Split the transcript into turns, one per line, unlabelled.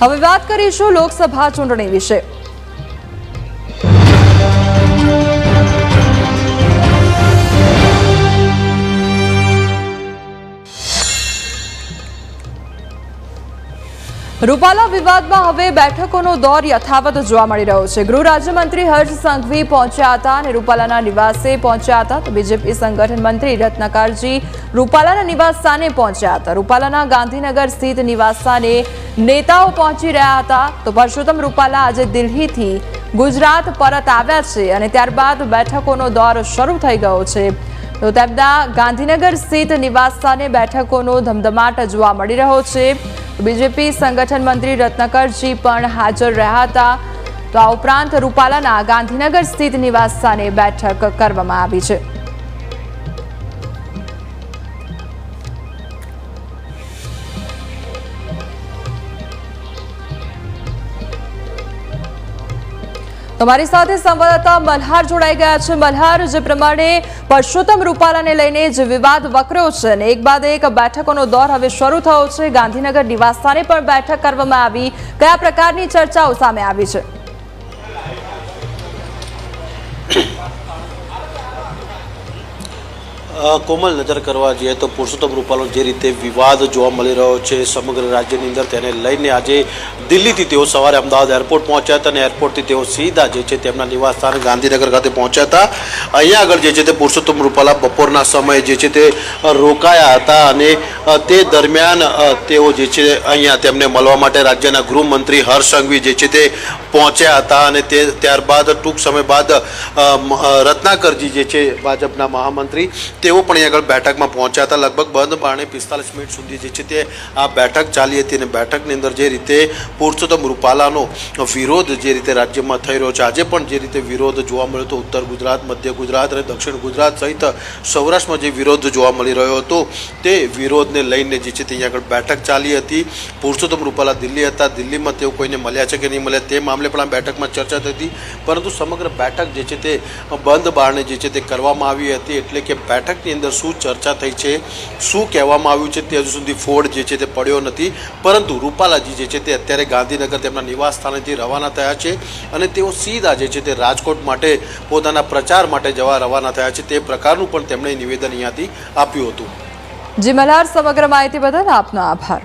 હવે વાત કરીશું લોકસભા ચૂંટણી વિશે. રૂપાલા વિવાદમાં હવે બેઠકોનો દોર યથાવત જોવા મળી રહ્યો છે. ગૃહ રાજ્યમંત્રી હર્ષ સંઘવી પહોંચ્યા હતા અને રૂપાલાના નિવાસે પહોંચ્યા હતા. તો બીજેપી સંગઠન મંત્રી રત્નાકરજી રૂપાલાના નિવાસ સ્થાને પહોંચ્યા હતા. રૂપાલાના ગાંધીનગર સ્થિત નિવાસ સ્થાને નેતાઓ પહોંચી રહ્યા હતા. તો પરસોત્તમ રૂપાલા આજે દિલ્હીથી ગુજરાત પરત આવ્યા છે અને ત્યારબાદ બેઠકોનો દોર શરૂ થઈ ગયો છે. તો તેમના ગાંધીનગર સ્થિત નિવાસ સ્થાને બેઠકોનો ધમધમાટ જોવા મળી રહ્યો છે. બીજેપી સંગઠન મંત્રી રત્નકરજી પણ હાજર રહ્યા હતા. તો આ ઉપરાંત રૂપાલાના ગાંધીનગર સ્થિત નિવાસ સ્થાને બેઠક કરવામાં આવી છે. તમારી સાથે સંવાદદાતા મલ્હાર જોડાઈ ગયા છે. મલ્હાર, જે પ્રમાણે પરસોત્તમ રૂપાલાને લઈને જે વિવાદ વકર્યો છે અને એક બાદ એક બેઠકોનો દોર હવે શરૂ થયો છે. ગાંધીનગર નિવાસસ્થાને પણ બેઠક કરવામાં આવી. કયા પ્રકારની ચર્ચાઓ સામે આવી છે?
કોમલ નજર કરવા જઈએ તો પુરુષોત્તમ રૂપાલો જે રીતે વિવાદ જોવા મળી રહ્યો છે, સમગ્ર રાજ્યની અંદર તેને લઈને આજે દિલ્હીથી તેઓ સવારે અમદાવાદ એરપોર્ટ પહોંચ્યા હતા અને એરપોર્ટથી તેઓ સીધા જે છે તેમના નિવાસ સ્થાન ગાંધીનગર ખાતે પહોંચ્યા હતા. અહીંયા આગળ જે છે તે પુરુષોત્તમ રૂપાલા બપોરના સમયે જે છે તે રોકાયા હતા અને તે દરમિયાન તેઓ જે છે અહીંયા તેમને મળવા માટે રાજ્યના ગૃહમંત્રી હર્ષ સંઘવી જે છે તે પહોંચ્યા હતા અને તે ત્યારબાદ ટૂંક સમય બાદ રત્નાકરજી જે છે ભાજપના મહામંત્રી, તેઓ પણ અહીં આગળ બેઠકમાં પહોંચ્યા હતા. લગભગ બંધ બાણે પિસ્તાલીસ મિનિટ સુધી જે છે તે આ બેઠક ચાલી હતી અને બેઠકની અંદર જે રીતે પુરુષોત્તમ રૂપાલાનો વિરોધ જે રીતે રાજ્યમાં થઈ રહ્યો છે, આજે પણ જે રીતે વિરોધ જોવા મળ્યો હતો, ઉત્તર ગુજરાત, મધ્ય ગુજરાત અને દક્ષિણ ગુજરાત સહિત સૌરાષ્ટ્રમાં જે વિરોધ જોવા મળી રહ્યો હતો, તે વિરોધને લઈને જે છે તે અહીંયા આગળ બેઠક ચાલી હતી. પુરુષોત્તમ રૂપાલા દિલ્હી હતા. દિલ્હીમાં તેઓ કોઈને મળ્યા છે કે નહીં મળ્યા તે મામલે પણ આ બેઠકમાં ચર્ચા થઈ હતી. પરંતુ સમગ્ર બેઠક જે છે તે બંધ બારણે જે છે તે કરવામાં આવી હતી. એટલે કે બેઠકની અંદર શું ચર્ચા થઈ છે, શું કહેવામાં આવ્યું છે તે હજુ સુધી ફોડ જે છે તે પડ્યો નથી. પરંતુ રૂપાલાજી જે છે તે અત્યારે ગાંધીનગર તેમના નિવાસ સ્થાનેથી રવાના થયા છે અને તેઓ સીધા જે છે તે રાજકોટ માટે પોતાના પ્રચાર માટે જવા રવાના થયા છે. તે પ્રકારનું પણ તેમણે નિવેદન અહીંયાથી આપ્યું હતું.
જી મલ્હાર સમગ્ર માહિતી બદલ આપનો આભાર.